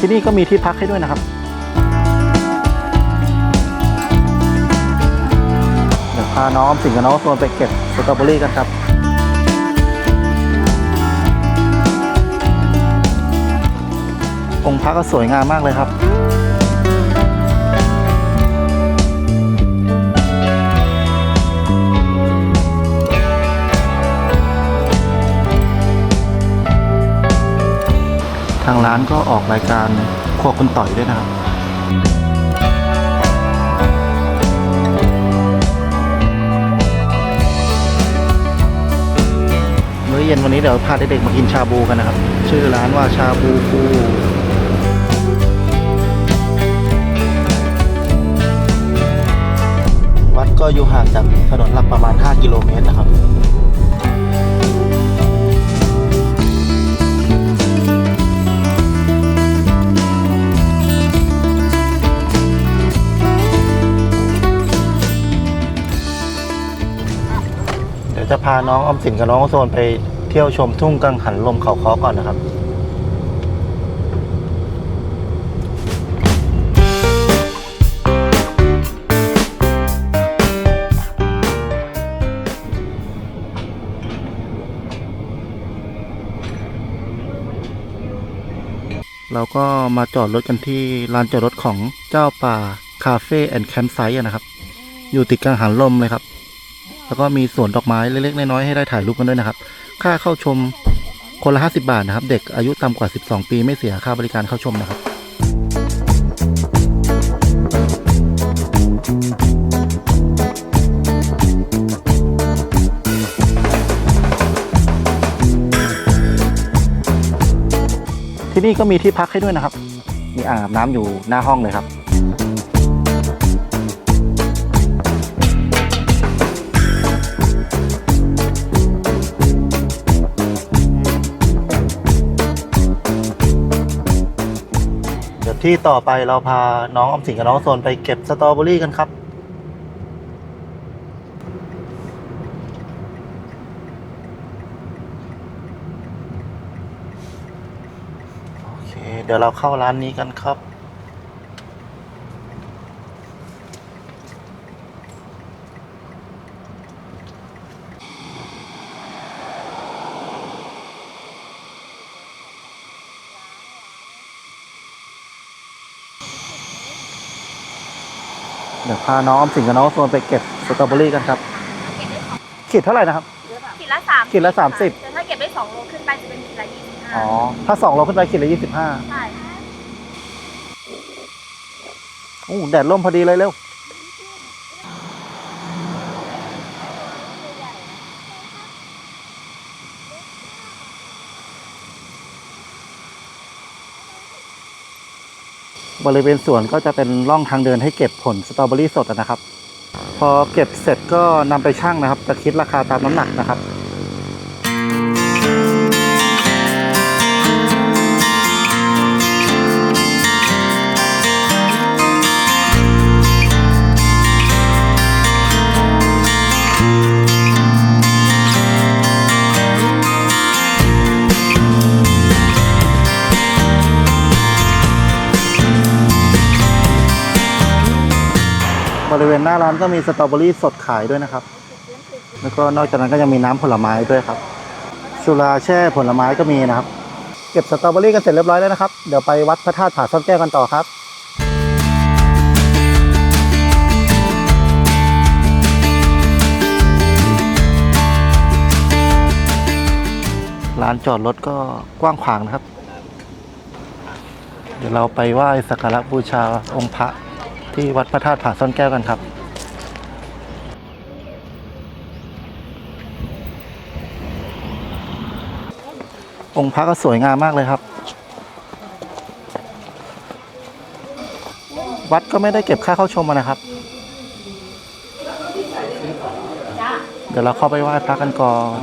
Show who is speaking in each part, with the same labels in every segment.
Speaker 1: ที่นี่ก็มีที่พักให้ด้วยนะครับเดี๋ยวพาน้องสิงกับน้องโซนไปเก็บสตรอเบอรี่กันครับองค์พระก็สวยงามมากเลยครับ ร้านก็ออกรายการครัวคุณต่อยด้วยนะครับมื้อเย็นวันนี้เดี๋ยวพาเด็กๆมากินชาบูกันนะครับ ชื่อร้านว่าชาบูปูวัดก็อยู่ห่างจากถนนหลักประมาณ 5 กิโลเมตรนะครับ จะพาน้องอมสินกับน้องโซนไปเที่ยวชมทุ่งกังหันลมเขาค้อก่อนนะครับเราก็มาจอดรถกันที่ลานจอดรถของเจ้าป่าคาเฟ่แอนด์แคมป์ไซต์นะครับ อยู่ติดกังหันลมเลยครับ แล้วก็มีสวนดอกไม้เล็กๆน้อยๆให้ได้ถ่ายรูปกันด้วยนะครับ ค่าเข้าชมคนละ50 บาทนะครับ เด็กอายุต่ำกว่า 12 ปีไม่เสียค่าบริการเข้าชมนะครับ ที่นี่ก็มีที่พักให้ด้วยนะครับ มีอ่างอาบน้ำอยู่หน้าห้องเลยครับ ที่ต่อไปเราพาน้องอมสินกับน้องโซนไปเก็บสตรอเบอรี่กันครับ โอเค เดี๋ยวเราเข้าร้านนี้กันครับ พาน้องออมสินกับน้องโซนไปเก็บสตรอเบอรี่กันครับขีดเท่าไหร่นะครับ
Speaker 2: ขีดละสาม
Speaker 1: ขีดละ30
Speaker 2: แต่ถ้าเก็บได้สองโลขึ้นไปจะเป็นขีดละยี่สิบห้า
Speaker 1: อ๋อ ถ้าสองโลขึ้นไปขีดละยี่สิบห้า
Speaker 2: ใช่
Speaker 1: โอ้แดดร่มพอดีเลยเร็ว บริเวณสวนก็จะเป็นร่องทางเดินให้เก็บผลสตรอเบอรี่สดนะครับ พอเก็บเสร็จก็นำไปชั่งนะครับ จะคิดราคาตามน้ำหนักนะครับ ก็มีสตรอเบอรี่สดขายด้วยนะครับ แล้วก็นอกจากนั้นก็ยังมีน้ำผลไม้ด้วยครับ สุราแช่ผลไม้ก็มีนะครับ เก็บสตรอเบอรี่กันเสร็จเรียบร้อยแล้วนะครับ เดี๋ยวไปวัดพระธาตุผาซ่อนแก้วกันต่อครับลานจอดรถก็กว้างขวางนะครับ เดี๋ยวเราไปไหว้สักการะบูชาองค์พระที่วัดพระธาตุผาซ่อนแก้วกันครับ องค์พระก็สวยงามมากเลยครับ วัดก็ไม่ได้เก็บค่าเข้าชมนะครับ เดี๋ยวเราเข้าไปไหว้พระกันก่อน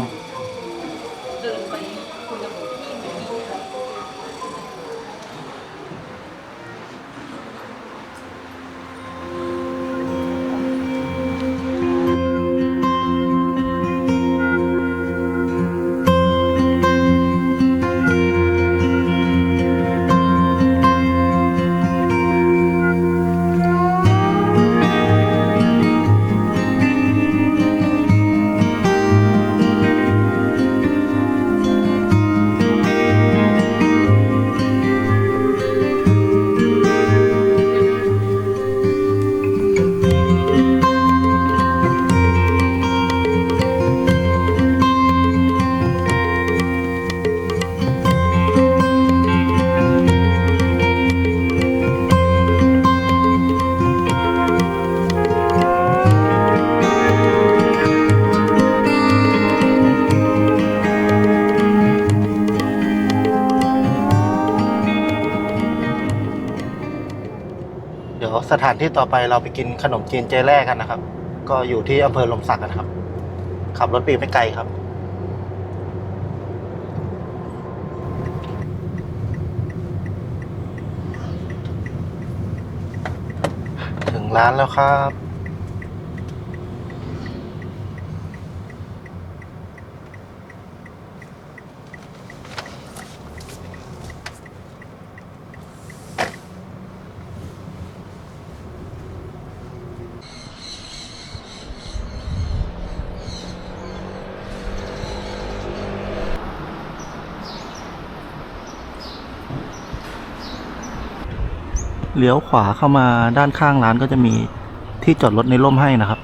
Speaker 1: สถานที่ต่อไปเราไปกินขนมจีนเจแรกกันนะครับ ก็อยู่ที่อำเภอลมศักดิ์นะครับ ขับรถไปไม่ไกลครับถึงร้านแล้วครับ เลี้ยวขวาเข้ามาด้านข้างร้านก็จะมีที่จอดรถในร่มให้นะครับ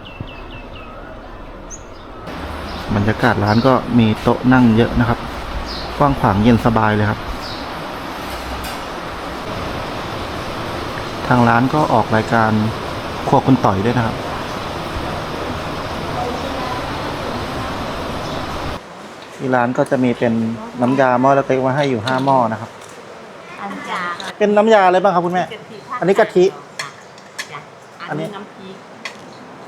Speaker 1: บรรยากาศร้านก็มีโต๊ะนั่งเยอะนะครับ กว้างขวางเย็นสบายเลยครับ ทางร้านก็ออกรายการครัวคุณต่อยด้วยนะครับ ที่ร้านก็จะมีเป็นน้ำยาหม้อเล็กๆมาให้อยู่ห้าหม้อนะครับ
Speaker 3: อันจา
Speaker 1: เป็นน้ำยาอะไรบ้างครับคุณแม่
Speaker 3: กะทิ
Speaker 1: อันนี้กะทิ
Speaker 3: จ้ะ
Speaker 1: อั
Speaker 3: อั
Speaker 1: น
Speaker 3: น
Speaker 1: นี้
Speaker 3: นี้น้ำพริก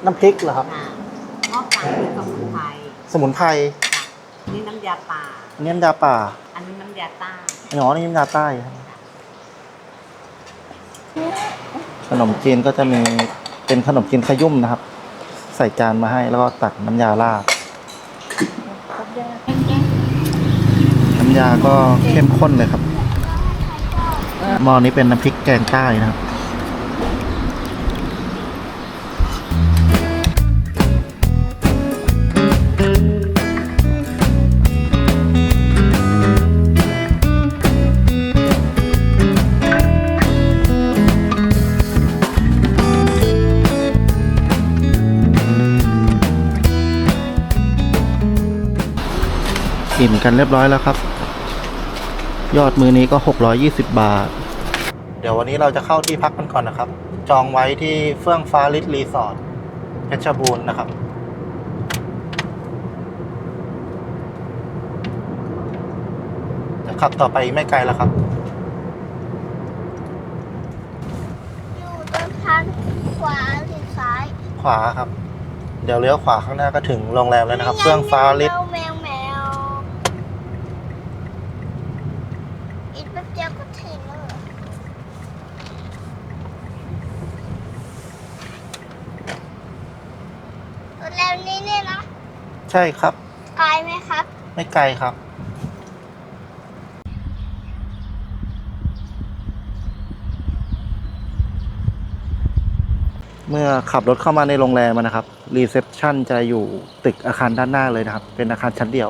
Speaker 1: น้ำพริกเหรอครับ
Speaker 3: ค่ะหม้อไฟคือสมุนไพร
Speaker 1: สมุนไพร
Speaker 3: จ้ะอันนี้น้ำยาป่า
Speaker 1: อันนี้น้ำยาป่า
Speaker 3: อันนี้น้ำยาใต้
Speaker 1: อ๋อนี่น้ำยาใต้ครับขนมจีนก็จะมีเป็นขนมจีนขยุ่มนะครับ ใส่จานมาให้แล้วก็ตักน้ำยาราดน้ำยาก็เข้มข้นเลยครับ หม้อนี้เป็นน้ำพริกแกงใต้นะครับอิ่มกันเรียบร้อยแล้วครับ ยอดมือนี้ก็ 620 บาท ดี๋ยววันนี้เราจะเข้าที่พักกันก่อนนะครับ จองไว้ที่เฟื่องฟ้าลิสรีสอร์ทเพชรบูรณ์นะครับ จะขับต่อไปอีกไม่ไกลแล้วครับ
Speaker 2: อยู่ตรงทางขวาหรือซ้าย
Speaker 1: ขวาครับ เดี๋ยวเลี้ยวขวาข้างหน้าก็ถึงโรงแรมแล้วนะครับ เฟื่องฟ้าลิส
Speaker 2: แมวแมวแมวอีกแป๊บเดียวก็ถึงแล้วเหรอโรงแรมนี้เนี่ยนะ
Speaker 1: ใช่ครับ
Speaker 2: ไกลไหมครับ
Speaker 1: ไม่ไกลครับ เมื่อขับรถเข้ามาในโรงแรมนะครับ รีเซพชันจะอยู่ตึกอาคารด้านหน้าเลยนะครับ เป็นอาคารชั้นเดียว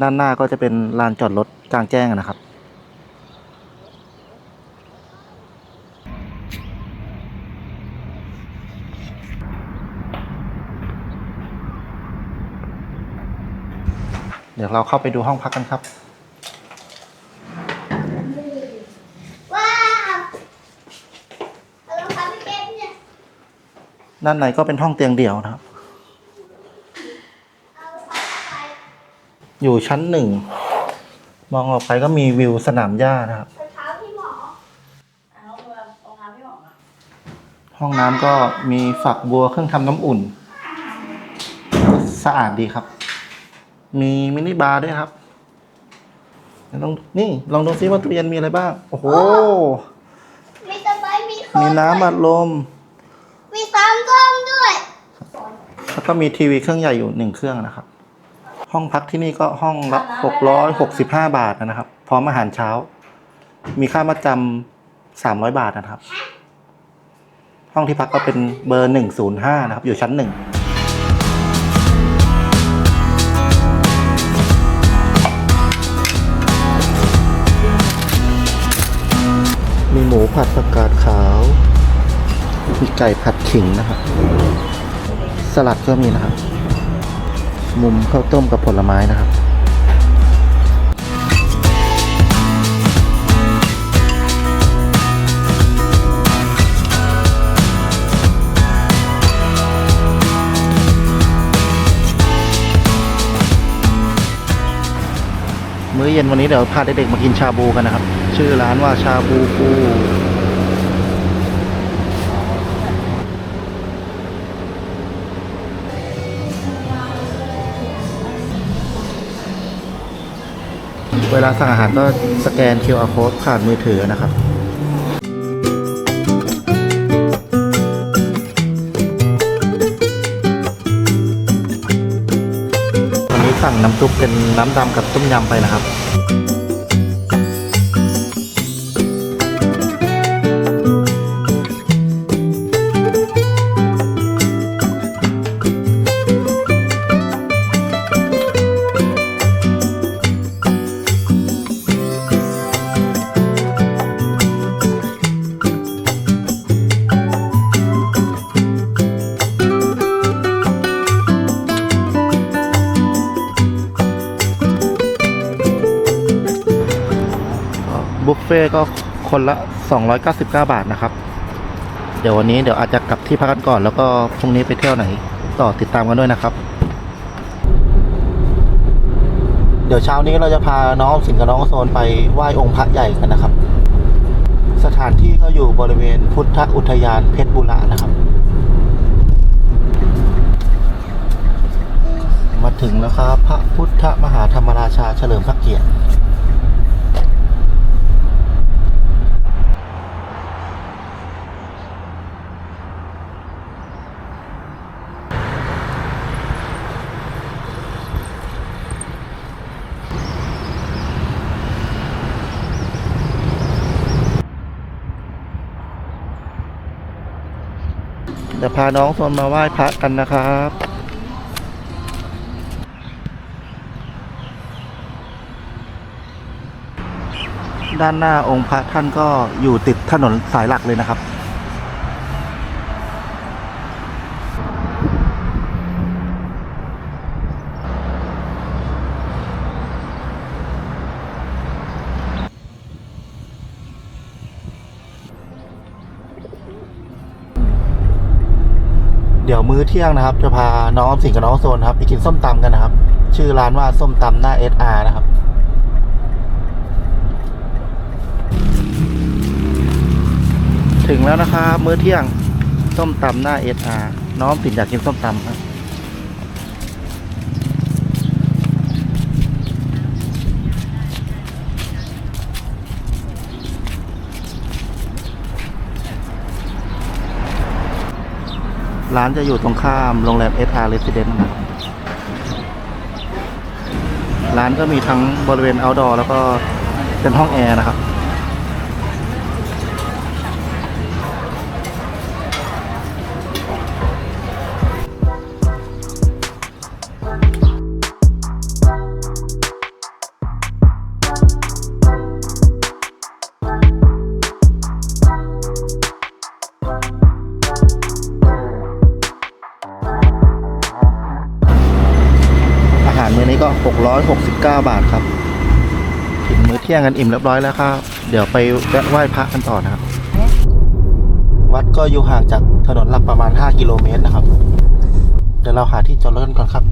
Speaker 1: ด้านหน้าก็จะเป็นลานจอดรถกลางแจ้งนะครับ เดี๋ยวเราเข้าไปดูห้องพักกันครับ
Speaker 2: ว้าวเอารองเท้าไปเก็บเนี่ย
Speaker 1: ด้านในก็เป็นห้องเตียงเดี่ยวนะครับ
Speaker 2: เอารองเท้าไป
Speaker 1: อยู่ชั้นหนึ่ง มองออกไปก็มีวิวสนามหญ้านะครับ
Speaker 2: รองเท้าพี่หมอ
Speaker 3: เอาเอางานพี่หมอมา
Speaker 1: ห้องน้ำก็มีฝักบัวเครื่องทำน้ำอุ่น สะอาดดีครับ มีมินิบาร์ด้วยครับลองนี่ลองดูซิว่าตู้เย็นมีอะไรบ้าง โอ้โห
Speaker 2: มีสบายมีโค
Speaker 1: มีน้ำอัดลม
Speaker 2: มีสามกล้องด้วย
Speaker 1: แล้วก็มีทีวีเครื่องใหญ่อยู่หนึ่งเครื่องนะครับ ห้องพักที่นี่ก็ห้องละหกร้อยหกสิบห้าบาทนะครับ พร้อมอาหารเช้า มีค่ามาจำสามร้อยบาทนะครับ ห้องที่พักก็เป็นเบอร์หนึ่งศูนย์ห้านะครับ อยู่ชั้นหนึ่ง ผัดผักกาดขาว มีไก่ผัดขิงนะครับ สลัดก็มีนะครับ มุมข้าวต้มกับผลไม้นะครับมื้อเย็นวันนี้เดี๋ยวพาเด็กๆมากินชาบูกันนะครับ ชื่อร้านว่าชาบูปู เวลาสั่งอาหารก็สแกน QR code ผ่านมือถือนะครับ วันนี้สั่งน้ำซุปเป็นน้ำดำกับต้มยำไปนะครับ บุฟเฟ่ต์ก็คนละ 299 บาทนะครับ เดี๋ยววันนี้เดี๋ยวอาจจะกลับที่พักกันก่อน แล้วก็พรุ่งนี้ไปเที่ยวไหน ต่อติดตามกันด้วยนะครับ เดี๋ยวเช้านี้เราจะพาน้องสิงกับน้องโซนไปไหว้องค์พระใหญ่กันนะครับ สถานที่ก็อยู่บริเวณพุทธอุทยานเพชรบุรีนะครับ มาถึงแล้วครับ พระพุทธมหาธรรมราชาเฉลิมพระเกียรติ ดี๋ยวพาน้องโซนมาไหว้พระกันนะครับด้านหน้าองค์พระท่านก็อยู่ติดถนนสายหลักเลยนะครับ อเที่ยงนะครับ จะพาน้องสิงกับน้องโซนครับไปกินส้มตำกันนะครับ ชื่อร้านว่าส้มตำหน้าเอสอาร์นะครับถึงแล้วนะครับ มื้อเที่ยงส้มตำหน้าเอสอาร์น้องสินอยากกินส้มตำครับ ร้านจะอยู่ตรงข้ามโรงแรมเอสอาร์เรสซิเดนต์ร้านก็มีทั้งบริเวณอ outdoor แล้วก็เป็นห้องแอร์นะครับ งกันอิ่มเรียบร้อยแล้วครับ เดี๋ยวไปแวะไหว้พระกันต่อนะครับ วัดก็อยู่ห่างจากถนนหลักประมาณ 5 กิโลเมตรนะครับ เดี๋ยวเราหาที่จอดรถกันก่อนครับ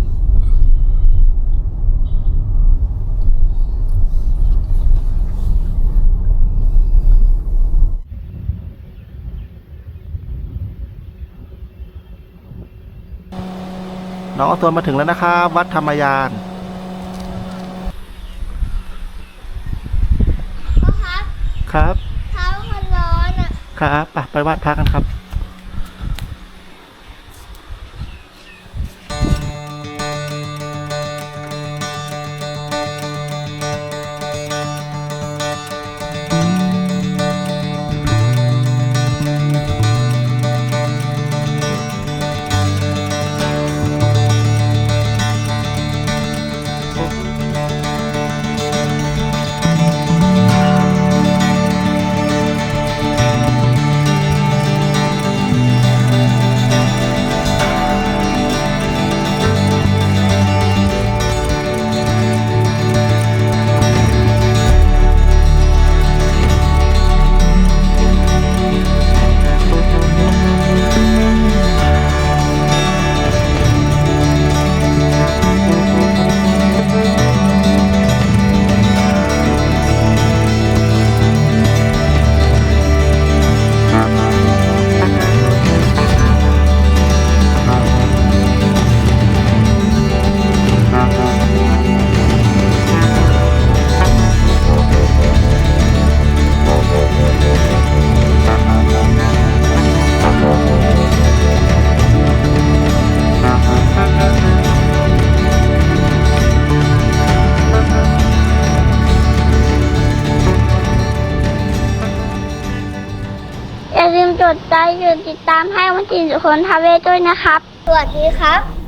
Speaker 1: น้องออโซนมาถึงแล้วนะครับ วัดธรรมยาน
Speaker 2: พ่อ ครับ
Speaker 1: ครับ
Speaker 2: เท้ามันร้อนอะ
Speaker 1: ครับไปไปไหว้พระกันครับ
Speaker 2: คนทาเวศด้วยนะครับ สวัสดีครับ